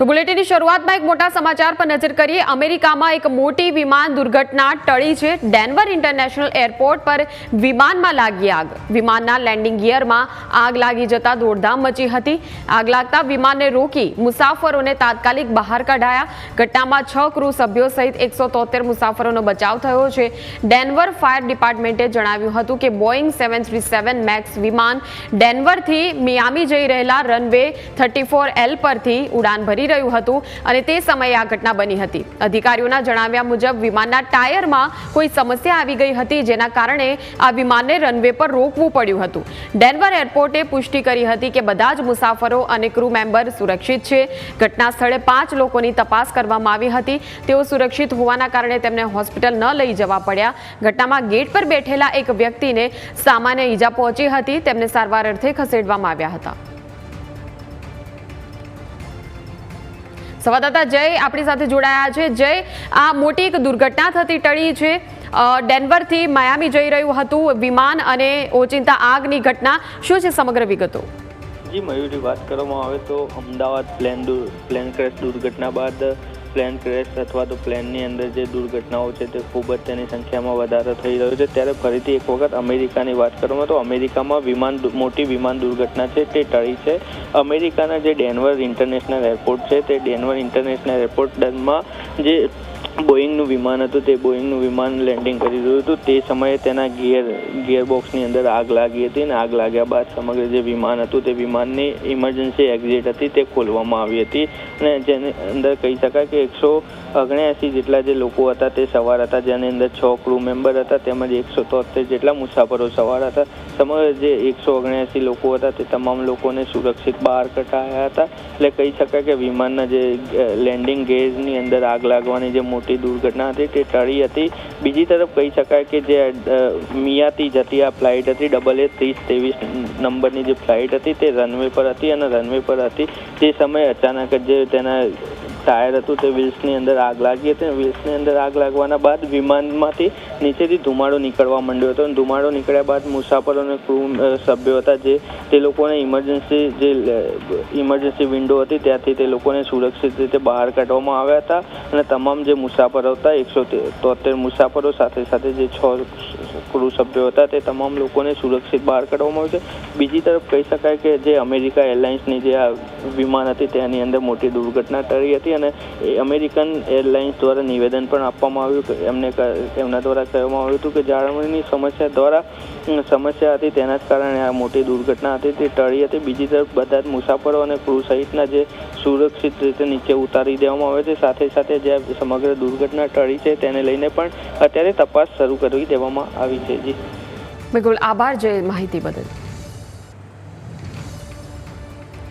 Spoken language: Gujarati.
તો બુલેટિનની શરૂઆતમાં એક મોટા સમાચાર પર નજર કરીએ. અમેરિકામાં એક મોટી વિમાન દુર્ઘટના ટળી છે. ડેનવર ઇન્ટરનેશનલ એરપોર્ટ પર વિમાનમાં લાગી આગ. વિમાનના લેન્ડિંગ ગિયરમાં આગ લાગી જતા દોડધામ મચી હતી. આગ લાગતા વિમાનને રોકી મુસાફરોને તાત્કાલિક બહાર કઢાયા. ઘટનામાં છ ક્રૂ સભ્યો સહિત એકસો મુસાફરોનો બચાવ થયો છે. ડેનવર ફાયર ડિપાર્ટમેન્ટે જણાવ્યું હતું કે Boeing seven three seven max વિમાન ડેનવરથી મિયામી જઈ રહેલા રનવે થર્ટી એલ પરથી ઉડાન ભરી રહ્યું હતું અને તે સમયે આ ઘટના બની હતી. અધિકારીઓના જણાવ્યા મુજબ, વિમાનના ટાયરમાં કોઈ સમસ્યા આવી ગઈ હતી જેના કારણે આ વિમાનને રનવે પર રોકવું પડ્યું હતું. ડેનવર એરપોર્ટે પુષ્ટિ કરી હતી કે બધા જ મુસાફરો અને ક્રૂ મેમ્બર સુરક્ષિત છે. ઘટના સ્થળે પાંચ લોકોની તપાસ કરવામાં આવી હતી. તેઓ સુરક્ષિત હોવાના કારણે તેમને હોસ્પિટલ ન લઈ જવા પડ્યા. ઘટનામાં ગેટ પર બેઠેલા એક વ્યક્તિને સામાન્ય ઈજા પહોંચી હતી. તેમને સારવાર અર્થે ખસેડવામાં આવ્યા હતા. સંવાદદાતા જય આપણી સાથે જોડાયા છે. જય, આ મોટી એક દુર્ઘટના થતી ટળી છે. ડેનવરથી માયામી જઈ રહ્યું હતું વિમાન અને ઓચિંતા આગની ઘટના. શું છે સમગ્ર વિગતો? જી, મયુરી વાત કરવામાં આવે તો અમદાવાદ પ્લેન પ્લેન ક્રેશ દુર્ઘટના બાદ પ્લેન ક્રેશ અથવા તો પ્લેનની અંદર જે દુર્ઘટનાઓ છે તે ખૂબ જ તેની સંખ્યામાં વધારો થઈ રહ્યો છે. ત્યારે ફરીથી એક વખત અમેરિકાની વાત કરવામાં તો અમેરિકામાં વિમાન મોટી વિમાન દુર્ઘટના છે તે ટળી છે. અમેરિકાના જે ડેનવર ઇન્ટરનેશનલ એરપોર્ટ છે તે ડેનવર ઇન્ટરનેશનલ એરપોર્ટમાં જે બોઈંગનું વિમાન હતું, તે બોઈંગનું વિમાન લેન્ડિંગ કરી રહ્યું હતું. તે સમયે તેના ગિયર ગિયરબોક્સની અંદર આગ લાગી હતી અને આગ લાગ્યા બાદ સમગ્ર જે વિમાન હતું, તે વિમાનની ઇમરજન્સી એક્ઝિટ હતી, તે ખોલવામાં આવી હતી. અને જેની અંદર કહી શકાય કે એકસો ઓગણ્યાસી જેટલા જે લોકો હતા, તે સવાર હતા. જેની અંદર છ ક્રૂ મેમ્બર હતા, તેમજ એકસો તોતેર જેટલા મુસાફરો સવાર હતા. સમગ્ર જે એકસો ઓગણ્યાસી લોકો હતા, તે તમામ લોકોને સુરક્ષિત બહાર કઢાયા હતા. એટલે કહી શકાય કે વિમાનના જે લેન્ડિંગ ગેજની અંદર આગ લાગવાની જે મોટી દુર્ઘટના હતી, તે ટળી હતી. બીજી તરફ કહી શકાય કે જે મિયાથી જતી આ ફ્લાઇટ હતી, ડબલ એ ત્રીસ ત્રેવીસ નંબરની જે ફ્લાઇટ હતી, તે રનવે પર હતી અને રનવે પર હતી. તે સમયે અચાનક જ જે તેના ટાયર હતું તે વ્હીલ્સની અંદર આગ લાગી હતી વ્હીલ્સની અંદર આગ લાગવાના બાદ વિમાનમાંથી નીચેથી ધુમાડો નીકળવા માંડ્યો હતો. અને ધુમાડો નીકળ્યા બાદ મુસાફરો અને ક્રૂ સભ્યો હતા જે, તે લોકોને ઇમરજન્સી જે ઇમરજન્સી વિન્ડો હતી ત્યાંથી તે લોકોને સુરક્ષિત રીતે બહાર કાઢવામાં આવ્યા હતા. અને તમામ જે મુસાફરો હતા, એકસો તોતેર મુસાફરો સાથે સાથે જે છ ક્રૂ સભ્યો હતા તે તમામ લોકોને સુરક્ષિત બહાર કાઢવામાં આવ્યું છે. બીજી તરફ કહી શકાય કે જે અમેરિકા એરલાઇન્સની જે આ વિમાન હતી તેની અંદર મોટી દુર્ઘટના ટળી હતી અને અમેરિકન એરલાઇન્સ દ્વારા નિવેદન પણ આપવામાં આવ્યું એમને એમના દ્વારા કહેવામાં આવ્યું હતું કે જાળવણીની સમસ્યા દ્વારા સમસ્યા હતી તેના જ કારણે આ મોટી દુર્ઘટના હતી તે ટળી હતી. બીજી તરફ બધા જ મુસાફરો અને ક્રૂ સહિતના જે સુરક્ષિત રીતે નીચે ઉતારી દેવામાં આવે છે. સાથે સાથે જે સમગ્ર દુર્ઘટના ટળી છે તેને લઈને પણ અત્યારે તપાસ શરૂ કરી દેવામાં આવી છે જી. બિલકુલ. આભાર જય માહિતી બદલ.